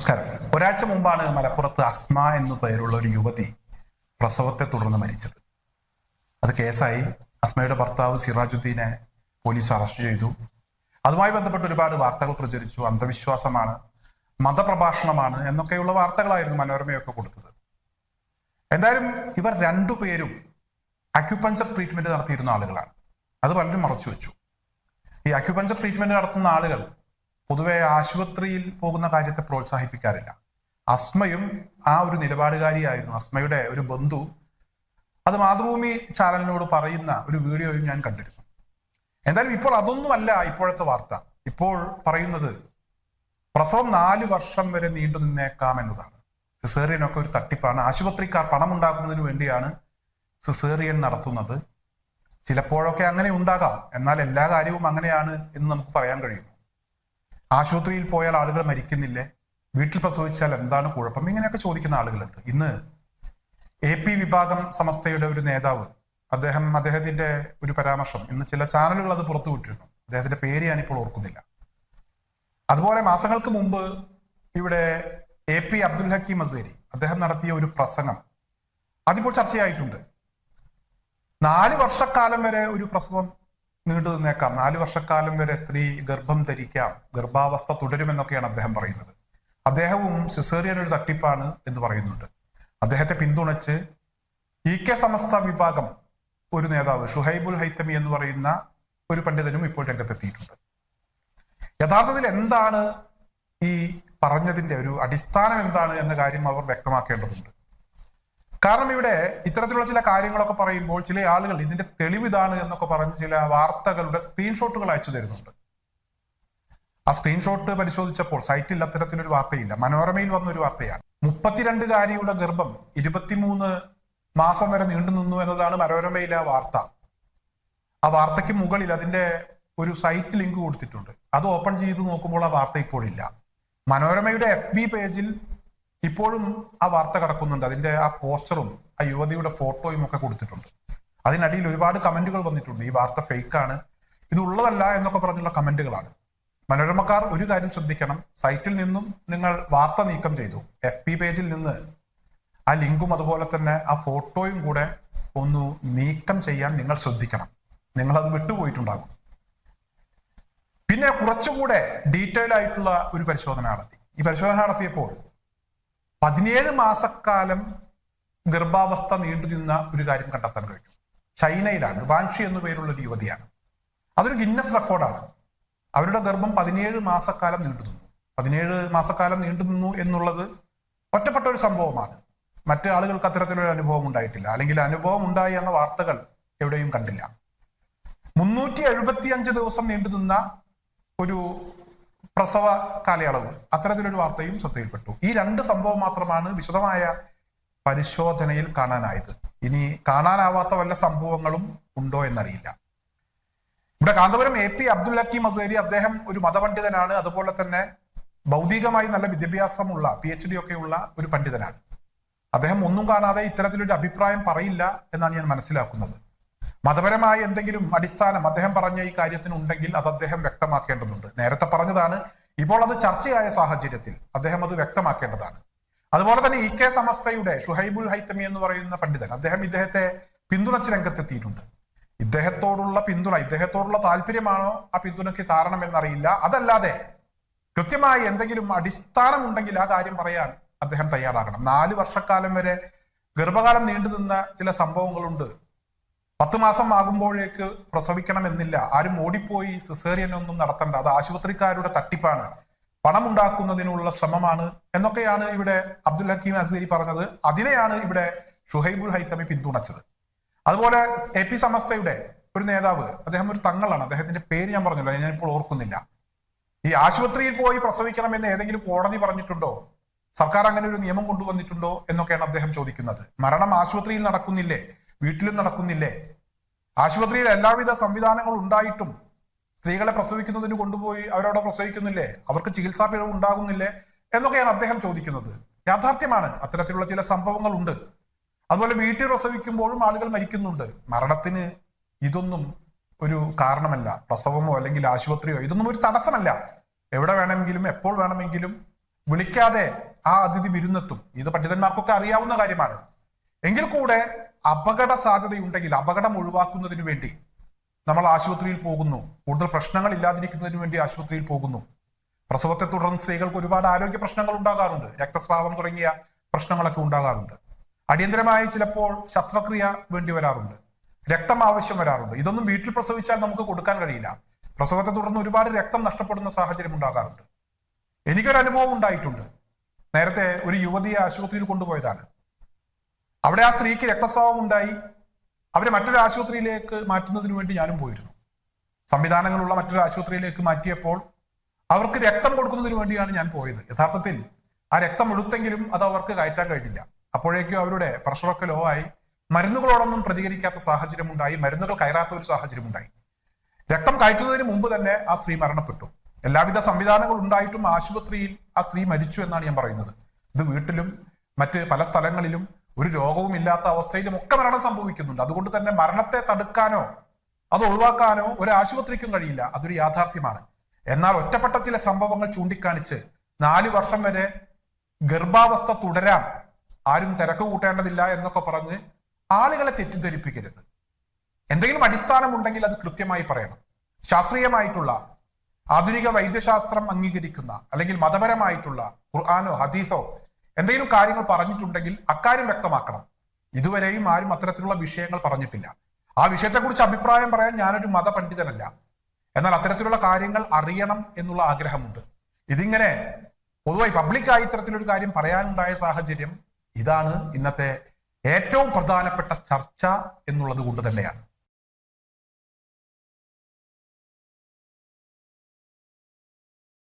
നമസ്കാരം. ഒരാഴ്ച മുമ്പാണ് മലപ്പുറത്ത് അസ്മ എന്നു പേരുള്ള ഒരു യുവതി പ്രസവത്തെ തുടർന്ന് മരിച്ചത്. അത് കേസായി. അസ്മയുടെ ഭർത്താവ് സിറാജുദ്ദീനെ പോലീസ് അറസ്റ്റ് ചെയ്തു. അതുമായി ബന്ധപ്പെട്ട് ഒരുപാട് വാർത്തകൾ പ്രചരിച്ചു. അന്ധവിശ്വാസമാണ് മതപ്രഭാഷണമാണ് എന്നൊക്കെയുള്ള വാർത്തകളായിരുന്നു മനോരമയൊക്കെ കൊടുത്തത്. എന്തായാലും ഇവർ രണ്ടുപേരും അക്യുപഞ്ചർ ട്രീറ്റ്മെന്റ് നടത്തിയിരുന്ന ആളുകളാണ്. അത് പലരും മറച്ചു വെച്ചു. ഈ അക്യുപഞ്ചർ ട്രീറ്റ്മെന്റ് നടത്തുന്ന ആളുകൾ പൊതുവെ ആശുപത്രിയിൽ പോകുന്ന കാര്യത്തെ പ്രോത്സാഹിപ്പിക്കാറില്ല. അസ്മയും ആ ഒരു നിലപാടുകാരിയായിരുന്നു. അസ്മയുടെ ഒരു ബന്ധു. അത് മാതൃഭൂമി ചാനലിനോട് പറയുന്ന ഒരു വീഡിയോയും ഞാൻ കണ്ടിരുന്നു. എന്തായാലും ഇപ്പോൾ അതൊന്നുമല്ല ഇപ്പോഴത്തെ വാർത്ത. ഇപ്പോൾ പറയുന്നത് പ്രസവം നാല് വർഷം വരെ നീണ്ടു നിന്നേക്കാം എന്നതാണ്. സിസേറിയനൊക്കെ ഒരു തട്ടിപ്പാണ്. ആശുപത്രിക്കാർ പണം ഉണ്ടാക്കുന്നതിന് വേണ്ടിയാണ് സിസേറിയൻ നടത്തുന്നത്. ചിലപ്പോഴൊക്കെ അങ്ങനെ ഉണ്ടാകാം. എന്നാൽ എല്ലാ കാര്യവും അങ്ങനെയാണ് എന്ന് നമുക്ക് പറയാൻ കഴിയുന്നു ആശുപത്രിയിൽ പോയാൽ ആളുകൾ മരിക്കുന്നില്ലേ? വീട്ടിൽ പ്രസവിച്ചാൽ എന്താണ് കുഴപ്പം? ഇങ്ങനെയൊക്കെ ചോദിക്കുന്ന ആളുകളുണ്ട്. ഇന്ന് എ പി വിഭാഗം സമസ്തയുടെ ഒരു നേതാവ് അദ്ദേഹം അദ്ദേഹത്തിന്റെ ഒരു പരാമർശം ഇന്ന് ചില ചാനലുകൾ അത് പുറത്തുവിട്ടിരുന്നു അദ്ദേഹത്തിന്റെ പേര് ഞാനിപ്പോൾ ഓർക്കുന്നില്ല. അതുപോലെ മാസങ്ങൾക്ക് മുമ്പ് ഇവിടെ എ പി അബ്ദുൽ ഹക്കീം മസേരി അദ്ദേഹം നടത്തിയ ഒരു പ്രസംഗം അതിപ്പോൾ ചർച്ചയായിട്ടുണ്ട്. നാല് വർഷക്കാലം വരെ ഒരു പ്രസവം നീണ്ടു നിന്നേക്കാം. നാലു വർഷക്കാലം വരെ സ്ത്രീ ഗർഭം ധരിക്കാം ഗർഭാവസ്ഥ തുടരുമെന്നൊക്കെയാണ് അദ്ദേഹം പറയുന്നത്. അദ്ദേഹവും സിസേറിയൻ ഒരു തട്ടിപ്പാണ് എന്ന് പറയുന്നുണ്ട്. അദ്ദേഹത്തെ പിന്തുണച്ച് ഇ കെ സമസ്ത വിഭാഗം ഒരു നേതാവ് ഷുഹൈബുൽ ഹൈത്തമി എന്ന് പറയുന്ന ഒരു പണ്ഡിതനും ഇപ്പോൾ രംഗത്തെത്തിയിട്ടുണ്ട്. യഥാർത്ഥത്തിൽ എന്താണ് ഈ പറഞ്ഞതിന്റെ ഒരു അടിസ്ഥാനം എന്താണ് എന്ന കാര്യം അവർ വ്യക്തമാക്കേണ്ടതുണ്ട്. കാരണം ഇവിടെ ഇത്തരത്തിലുള്ള ചില കാര്യങ്ങളൊക്കെ പറയുമ്പോൾ ചില ആളുകൾ ഇതിന്റെ തെളിവ് ഇതാണ് എന്നൊക്കെ പറഞ്ഞ് ചില വാർത്തകളുടെ സ്ക്രീൻഷോട്ടുകൾ അയച്ചു തരുന്നുണ്ട്. ആ സ്ക്രീൻഷോട്ട് പരിശോധിച്ചപ്പോൾ സൈറ്റിൽ അത്തരത്തിലൊരു വാർത്തയില്ല. മനോരമയിൽ വന്ന ഒരു വാർത്തയാണ് മുപ്പത്തിരണ്ടുകാരിയുടെ ഗർഭം ഇരുപത്തിമൂന്ന് മാസം വരെ നീണ്ടു നിന്നു എന്നതാണ് മനോരമയിലെ ആ വാർത്ത. ആ വാർത്തയ്ക്ക് മുകളിൽ അതിന്റെ ഒരു സൈറ്റ് ലിങ്ക് കൊടുത്തിട്ടുണ്ട്. അത് ഓപ്പൺ ചെയ്ത് നോക്കുമ്പോൾ ആ വാർത്ത ഇപ്പോഴില്ല. മനോരമയുടെ എഫ് ബി പേജിൽ ഇപ്പോഴും ആ വാർത്ത കിടക്കുന്നുണ്ട്. അതിന്റെ ആ പോസ്റ്ററും ആ യുവതിയുടെ ഫോട്ടോയും ഒക്കെ കൊടുത്തിട്ടുണ്ട്. അതിനടിയിൽ ഒരുപാട് കമന്റുകൾ വന്നിട്ടുണ്ട്. ഈ വാർത്ത ഫേക്കാണ് ഇത് ഉള്ളതല്ല എന്നൊക്കെ പറഞ്ഞുള്ള കമന്റുകളാണ്. മനോരമക്കാർ ഒരു കാര്യം ശ്രദ്ധിക്കണം. സൈറ്റിൽ നിന്നും നിങ്ങൾ വാർത്ത നീക്കം ചെയ്തു. എഫ് പി പേജിൽ നിന്ന് ആ ലിങ്കും അതുപോലെ തന്നെ ആ ഫോട്ടോയും കൂടെ ഒന്ന് നീക്കം ചെയ്യാൻ നിങ്ങൾ ശ്രദ്ധിക്കണം. നിങ്ങൾ അത് വിട്ടുപോയിട്ടുണ്ടാകും. പിന്നെ കുറച്ചുകൂടെ ഡീറ്റെയിൽ ആയിട്ടുള്ള ഒരു പരിശോധന നടത്തി. ഈ പരിശോധന നടത്തിയപ്പോൾ പതിനേഴ് മാസക്കാലം ഗർഭാവസ്ഥ നീണ്ടു നിന്ന ഒരു കാര്യം കണ്ടെത്താൻ കഴിഞ്ഞു ചൈനയിലാണ് വാങ്ഷി എന്നു പേരുള്ള ഒരു യുവതിയാണ്. അതൊരു ഗിന്നസ് റെക്കോർഡാണ്. അവരുടെ ഗർഭം പതിനേഴ് മാസക്കാലം നീണ്ടു നിന്നു പതിനേഴ് മാസക്കാലം നീണ്ടു നിന്നു എന്നുള്ളത് ഒറ്റപ്പെട്ട ഒരു സംഭവമാണ്. മറ്റു ആളുകൾക്ക് അത്തരത്തിലൊരു അനുഭവം ഉണ്ടായിട്ടില്ല. അല്ലെങ്കിൽ അനുഭവം ഉണ്ടായി എന്ന വാർത്തകൾ എവിടെയും കണ്ടില്ല. മുന്നൂറ്റി എഴുപത്തിയഞ്ച് ദിവസം നീണ്ടു നിന്ന ഒരു പ്രസവ കാലയളവ്. അത്തരത്തിലൊരു വാർത്തയും ശ്രദ്ധയിൽപ്പെട്ടു. ഈ രണ്ട് സംഭവം മാത്രമാണ് വിശദമായ പരിശോധനയിൽ കാണാനായത്. ഇനി കാണാനാവാത്ത വല്ല സംഭവങ്ങളും ഉണ്ടോ എന്നറിയില്ല. ഇവിടെ കാന്തപുരം എ പി അബ്ദുൽ ഹക്കീം അസേരി അദ്ദേഹം ഒരു മതപണ്ഡിതനാണ്. അതുപോലെ തന്നെ ഭൗതികമായി നല്ല വിദ്യാഭ്യാസമുള്ള പി എച്ച് ഡി ഒക്കെയുള്ള ഒരു പണ്ഡിതനാണ്. അദ്ദേഹം ഒന്നും കാണാതെ ഇത്തരത്തിലൊരു അഭിപ്രായം പറയില്ല എന്നാണ് ഞാൻ മനസ്സിലാക്കുന്നത്. മതപരമായ എന്തെങ്കിലും അടിസ്ഥാനം അദ്ദേഹം പറഞ്ഞ ഈ കാര്യത്തിന് ഉണ്ടെങ്കിൽ അത് അദ്ദേഹം വ്യക്തമാക്കേണ്ടതുണ്ട്. നേരത്തെ പറഞ്ഞതാണ് ഇപ്പോൾ അത് ചർച്ചയായ സാഹചര്യത്തിൽ. അദ്ദേഹം അത് വ്യക്തമാക്കേണ്ടതാണ്. അതുപോലെ തന്നെ ഇ കെ സമസ്തയുടെ ഷുഹൈബുൽ ഹൈത്തമി എന്ന് പറയുന്ന പണ്ഡിതൻ അദ്ദേഹം ഇദ്ദേഹത്തെ പിന്തുണച്ച് രംഗത്തെത്തിയിട്ടുണ്ട്. ഇദ്ദേഹത്തോടുള്ള പിന്തുണ ഇദ്ദേഹത്തോടുള്ള താല്പര്യമാണോ ആ പിന്തുണയ്ക്ക് കാരണം എന്നറിയില്ല. അതല്ലാതെ കൃത്യമായി എന്തെങ്കിലും അടിസ്ഥാനമുണ്ടെങ്കിൽ ആ കാര്യം പറയാൻ അദ്ദേഹം തയ്യാറാകണം. നാല് വർഷക്കാലം വരെ ഗർഭകാലം നീണ്ടു നിന്ന ചില സംഭവങ്ങളുണ്ട്. പത്ത് മാസം ആകുമ്പോഴേക്ക് പ്രസവിക്കണം എന്നില്ല ആരും ഓടിപ്പോയി സിസേറിയൻ ഒന്നും നടത്തണ്ട. അത് ആശുപത്രിക്കാരുടെ തട്ടിപ്പാണ്. പണം ഉണ്ടാക്കുന്നതിനുള്ള ശ്രമമാണ് എന്നൊക്കെയാണ് ഇവിടെ അബ്ദുൽ ഹക്കീം അസീരി പറഞ്ഞത്. അതിനെയാണ് ഇവിടെ ഷുഹൈബുൽ ഹൈത്തമി പിന്തുണച്ചത്. അതുപോലെ എ പി സമസ്തയുടെ ഒരു നേതാവ് അദ്ദേഹം ഒരു തങ്ങളാണ്. അദ്ദേഹത്തിന്റെ പേര് ഞാൻ പറഞ്ഞല്ലോ ഞാൻ ഇപ്പോൾ ഓർക്കുന്നില്ല. ഈ ആശുപത്രിയിൽ പോയി പ്രസവിക്കണം എന്ന് ഏതെങ്കിലും കോടതി പറഞ്ഞിട്ടുണ്ടോ? സർക്കാർ അങ്ങനെ ഒരു നിയമം കൊണ്ടുവന്നിട്ടുണ്ടോ എന്നൊക്കെയാണ് അദ്ദേഹം ചോദിക്കുന്നത്. മരണം ആശുപത്രിയിൽ നടക്കുന്നില്ലേ? വീട്ടിലും നടക്കുന്നില്ലേ? ആശുപത്രിയിൽ എല്ലാവിധ സംവിധാനങ്ങളും ഉണ്ടായിട്ടും സ്ത്രീകളെ പ്രസവിക്കുന്നതിന് കൊണ്ടുപോയി അവരവിടെ പ്രസവിക്കുന്നില്ലേ? അവർക്ക് ചികിത്സാ പിഴവ് ഉണ്ടാകുന്നില്ലേ? എന്നൊക്കെയാണ് അദ്ദേഹം ചോദിക്കുന്നത്. യാഥാർത്ഥ്യമാണ് അത്തരത്തിലുള്ള ചില സംഭവങ്ങൾ ഉണ്ട് അതുപോലെ വീട്ടിൽ പ്രസവിക്കുമ്പോഴും ആളുകൾ മരിക്കുന്നുണ്ട്. മരണത്തിന് ഇതൊന്നും ഒരു കാരണമല്ല. പ്രസവമോ അല്ലെങ്കിൽ ആശുപത്രിയോ ഇതൊന്നും ഒരു തടസ്സമല്ല. എവിടെ വേണമെങ്കിലും എപ്പോൾ വേണമെങ്കിലും വിളിക്കാതെ ആ അതിഥി വിരുന്നെത്തും. ഇത് പണ്ഡിതന്മാർക്കൊക്കെ അറിയാവുന്ന കാര്യമാണ്. എങ്കിൽ കൂടെ അപകട സാധ്യതയുണ്ടെങ്കിൽ അപകടം ഒഴിവാക്കുന്നതിന് വേണ്ടി നമ്മൾ ആശുപത്രിയിൽ പോകുന്നു. കൂടുതൽ പ്രശ്നങ്ങൾ ഇല്ലാതിരിക്കുന്നതിന് വേണ്ടി ആശുപത്രിയിൽ പോകുന്നു. പ്രസവത്തെ തുടർന്ന് സ്ത്രീകൾക്ക് ഒരുപാട് ആരോഗ്യ പ്രശ്നങ്ങൾ ഉണ്ടാകാറുണ്ട്. രക്തസ്രാവം തുടങ്ങിയ പ്രശ്നങ്ങളൊക്കെ ഉണ്ടാകാറുണ്ട്. അടിയന്തരമായി ചിലപ്പോൾ ശസ്ത്രക്രിയ വേണ്ടി വരാറുണ്ട്. രക്തം ആവശ്യം വരാറുണ്ട്. ഇതൊന്നും വീട്ടിൽ പ്രസവിച്ചാൽ നമുക്ക് കൊടുക്കാൻ കഴിയില്ല. പ്രസവത്തെ തുടർന്ന് ഒരുപാട് രക്തം നഷ്ടപ്പെടുന്ന സാഹചര്യം ഉണ്ടാകാറുണ്ട്. എനിക്കൊരു അനുഭവം ഉണ്ടായിട്ടുണ്ട്. നേരത്തെ ഒരു യുവതിയെ ആശുപത്രിയിൽ കൊണ്ടുപോയതാണ്. അവിടെ ആ സ്ത്രീക്ക് രക്തസ്രാവം ഉണ്ടായി. അവരെ മറ്റൊരു ആശുപത്രിയിലേക്ക് മാറ്റുന്നതിന് വേണ്ടി ഞാനും പോയിരുന്നു. സംവിധാനങ്ങളുള്ള മറ്റൊരു ആശുപത്രിയിലേക്ക് മാറ്റിയപ്പോൾ അവർക്ക് രക്തം കൊടുക്കുന്നതിന് വേണ്ടിയാണ് ഞാൻ പോയത്. യഥാർത്ഥത്തിൽ ആ രക്തം എടുത്തെങ്കിലും അത് അവർക്ക് കയറ്റാൻ കഴിഞ്ഞില്ല. അപ്പോഴേക്കും അവരുടെ പ്രഷറൊക്കെ ലോ ആയി. മരുന്നുകളോടൊന്നും പ്രതികരിക്കാത്ത സാഹചര്യം ഉണ്ടായി. മരുന്നുകൾ കയറാത്ത ഒരു സാഹചര്യം ഉണ്ടായി. രക്തം കയറ്റുന്നതിന് മുമ്പ് തന്നെ ആ സ്ത്രീ മരണപ്പെട്ടു. എല്ലാവിധ സംവിധാനങ്ങൾ ഉണ്ടായിട്ടും ആശുപത്രിയിൽ ആ സ്ത്രീ മരിച്ചു എന്നാണ് ഞാൻ പറയുന്നത്. ഇത് വീട്ടിലും മറ്റ് പല സ്ഥലങ്ങളിലും ഒരു രോഗവും ഇല്ലാത്ത അവസ്ഥയിലും ഒക്കെ മരണം സംഭവിക്കുന്നുണ്ട്. അതുകൊണ്ട് തന്നെ മരണത്തെ തടുക്കാനോ അത് ഒഴിവാക്കാനോ ഒരു ആശുപത്രിക്കും കഴിയില്ല. അതൊരു യാഥാർത്ഥ്യമാണ്. എന്നാൽ ഒറ്റപ്പെട്ട ചില സംഭവങ്ങൾ ചൂണ്ടിക്കാണിച്ച് നാല് വർഷം വരെ ഗർഭാവസ്ഥ തുടരാൻ ആരും തിരക്ക് കൂട്ടേണ്ടതില്ല എന്നൊക്കെ പറഞ്ഞ് ആളുകളെ തെറ്റിദ്ധരിപ്പിക്കരുത്. എന്തെങ്കിലും അടിസ്ഥാനമുണ്ടെങ്കിൽ അത് കൃത്യമായി പറയണം. ശാസ്ത്രീയമായിട്ടുള്ള ആധുനിക വൈദ്യശാസ്ത്രം അംഗീകരിക്കുന്ന അല്ലെങ്കിൽ മതപരമായിട്ടുള്ള ഖുർആാനോ ഹദീസോ എന്തെങ്കിലും കാര്യങ്ങൾ പറഞ്ഞിട്ടുണ്ടെങ്കിൽ അക്കാര്യം വ്യക്തമാക്കണം. ഇതുവരെയും ആരും അത്തരത്തിലുള്ള വിഷയങ്ങൾ പറഞ്ഞിട്ടില്ല. ആ വിഷയത്തെക്കുറിച്ച് അഭിപ്രായം പറയാൻ ഞാനൊരു മതപണ്ഡിതനല്ല. എന്നാൽ അത്തരത്തിലുള്ള കാര്യങ്ങൾ അറിയണം എന്നുള്ള ആഗ്രഹമുണ്ട്. ഇതിങ്ങനെ പൊതുവായി പബ്ലിക്കായി ഇത്തരത്തിലൊരു കാര്യം പറയാനുണ്ടായ സാഹചര്യം ഇതാണ് ഇന്നത്തെ ഏറ്റവും പ്രധാനപ്പെട്ട ചർച്ച എന്നുള്ളത് കൊണ്ട് തന്നെയാണ്.